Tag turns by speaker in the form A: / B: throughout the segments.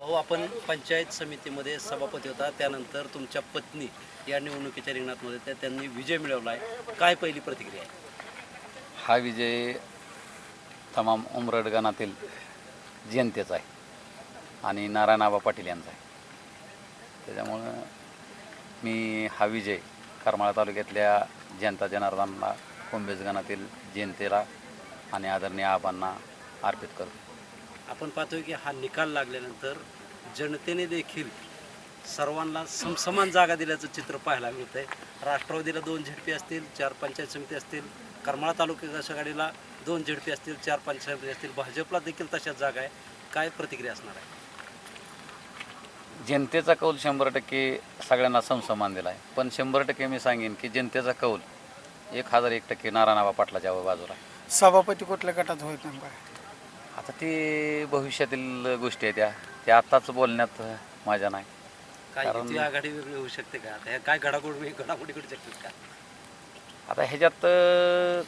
A: भाऊ आपण पंचायत समितीमध्ये सभापती होता त्यानंतर तुमच्या पत्नी या निवडणुकीच्या रिंगणात मध्ये त्या त्यांनी विजय मिळवला आहे. काय पहिली प्रतिक्रिया आहे?
B: हा विजय तमाम उमरडगणातील जनतेचा आहे आणि नारायणआबा पाटील यांचा आहे. त्याच्यामुळं मी हा विजय करमाळा तालुक्यातल्या जनता जनार्दनला कुंभेजगणातील जनतेला आणि आदरणीय आबांना अर्पित करतो.
A: आपण पाहतोय की हा निकाल लागल्यानंतर जनतेने देखील सर्वांना समसमान जागा दिल्याचं चित्र पाहायला मिळतंय. राष्ट्रवादीला दोन झेडपी असतील चार पंचायत समिती असतील करमाळा तालुक्याच्या गाडीला दोन झेडपी असतील चार पंचायत समिती असतील भाजपला देखील तशाच जागा आहे. काय प्रतिक्रिया असणार आहे?
B: जनतेचा कौल शंभर टक्के सगळ्यांना समसमान दिला आहे पण शंभर टक्के मी सांगेन की जनतेचा कौल एक हजार एक टक्के नारायणआबा पाटलाच्या बाजूला आहे.
C: सभापती कुठल्या गटात होत नेमका?
B: आता ते भविष्यातील गोष्टी आहेत त्या. त्या आत्ताच बोलण्यात माझ्या नाही.
A: काय
B: कारण-
A: युती आघाडी वेगळी होऊ शकते का? आता ह्या काय घडामोडी घडामोडी घडू शकतात का?
B: आता ह्याच्यात अं,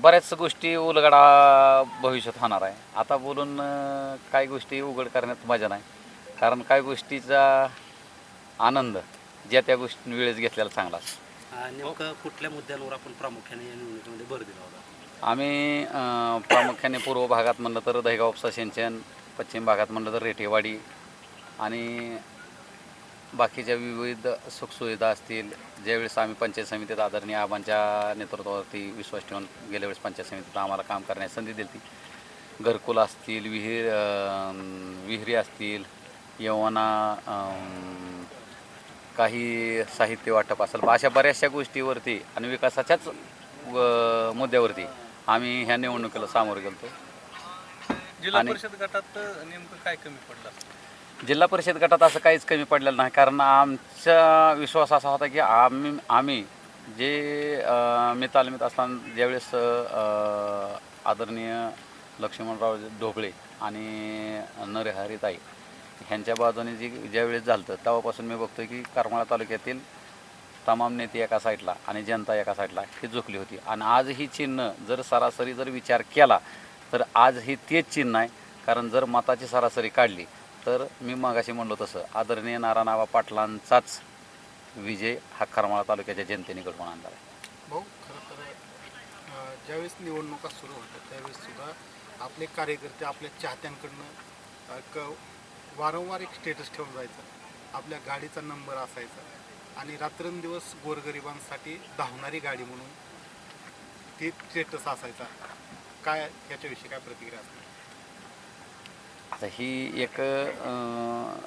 B: बऱ्याच गोष्टी उलगडा भविष्यात होणार आहे. आता बोलून अं, काही गोष्टी उघड करण्यात मजा नाही. कारण काही गोष्टीचा आनंद ज्या त्या गोष्टी वेळेस घेतलेला चांगला असतो.
A: हा, नेमकं कुठल्या मुद्द्यांवर आपण प्रामुख्याने या निवडणुकीमध्ये भर दिला होता?
B: आम्ही प्रामुख्याने पूर्व भागात म्हणलं तर दहेगाव उपसा सिंचन पश्चिम भागात म्हणलं तर रेठेवाडी आणि बाकीच्या विविध सुखसुविधा असतील ज्यावेळेस आम्ही पंचायत समितीत आदरणीय आबांच्या नेतृत्वावरती विश्वास ठेवून गेल्या वेळेस पंचायत समितीत आम्हाला काम करण्याची संधी दिली घरकुल असतील विहीर विहिरी असतील यवना काही साहित्य वाटप असेल अशा बऱ्याचशा गोष्टीवरती आणि विकासाच्याच व- मुद्द्यावरती आम्ही ह्या निवडणुकीला सामोरे गेलो
D: जिल्हा
B: आणि-
D: परिषद गटात नेमकं काय कमी पडलं?
B: जिल्हा परिषद गटात असं काहीच कमी पडलेलं नाही कारण आमचा विश्वास असा होता की आम्ही आम्ही जे अं, मी तालमीत असताना ज्यावेळेस अं, आदरणीय लक्ष्मणराव ढोबळे आणि नरहरिताई ह्यांच्या बाजूने जी ज्यावेळेस झालं तेव्हापासून मी बघतोय की करमाळा तालुक्यातील तमाम नेते एका साईडला आणि जनता एका साईडला ही झुकली होती. आणि आज ही चिन्ह जर सरासरी जर विचार केला तर आज ही तेच चिन्ह आहे. कारण जर मताची सरासरी काढली तर मी मगाशी म्हणलो तसं आदरणीय नारायणाबा पाटलांचाच विजय हा करमाळा तालुक्याच्या जनतेने घडवून आणला आहे.
C: भाऊ खरं तर ज्यावेळेस निवडणुका सुरू होत्या त्यावेळेस सुद्धा आपले कार्यकर्ते आपल्या चाहत्यांकडनं क वारंवार एक स्टेटस ठेवून जायचं. आपल्या गाडीचा नंबर असायचा. आणि रात्रंदिवस गोरगरिबांसाठी धावणारी गाडी म्हणून ती स्टेटस असायचा. काय याच्याविषयी काय प्रतिक्रिया असते?
B: आता ही एक अं,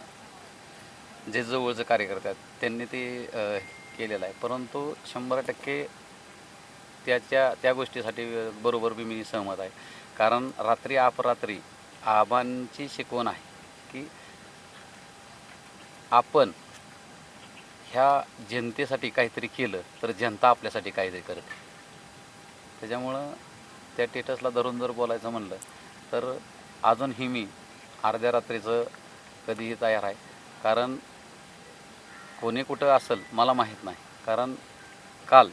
B: जे जवळचं कार्यकर्ते आहेत त्यांनी ते अं, केलेलं आहे. परंतु शंभर टक्के त्याच्या त्या गोष्टीसाठी बरोबर बी मी सहमत आहे. कारण रात्री अपरात्री आबांची शिकवण आहे की आपण ह्या जनतेसाठी काहीतरी केलं तर जनता आपल्यासाठी काहीतरी करते. त्याच्यामुळं त्या टेटसला धरून जर बोलायचं म्हणलं तर अजूनही मी अर्ध्या रात्रीचं कधीही तयार आहे. कारण कोणी कुठं असेल मला माहीत नाही. कारण काल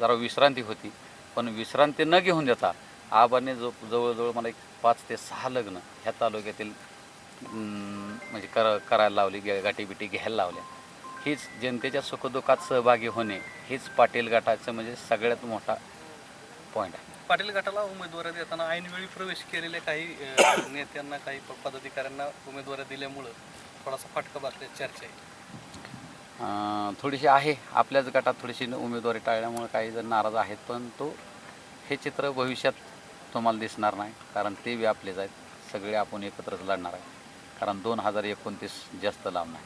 B: जरा विश्रांती होती पण विश्रांती न घेऊन देता आबाने जो जवळजवळ मला एक पाच ते सहा लग्न ह्या तालुक्यातील म्हणजे कर करायला लावली गाठी बिटी घ्यायला लावल्या. हीच जनतेच्या सुखदुःखात सहभागी होणे हीच पाटील गटाचं म्हणजे सगळ्यात मोठा पॉईंट आहे.
D: पाटील गटाला उमेदवारी देताना ऐनवेळी प्रवेश केलेल्या काही अं, नेत्यांना काही प- पदाधिकाऱ्यांना उमेदवारी दिल्यामुळं थोडासा फटका बसल्याची चर्चा आहे
B: अं, थोडीशी आहे आपल्याच गटात थोडीशी उमेदवारी टाळल्यामुळे काही जण नाराज आहेत पण तो हे चित्र भविष्यात तुम्हाला दिसणार नाही कारण ते बी आपलेच आहेत सगळे आपण एकत्रच लढणार आहे कारण दोन हजार एकोणतीस जास्त लांब नाही.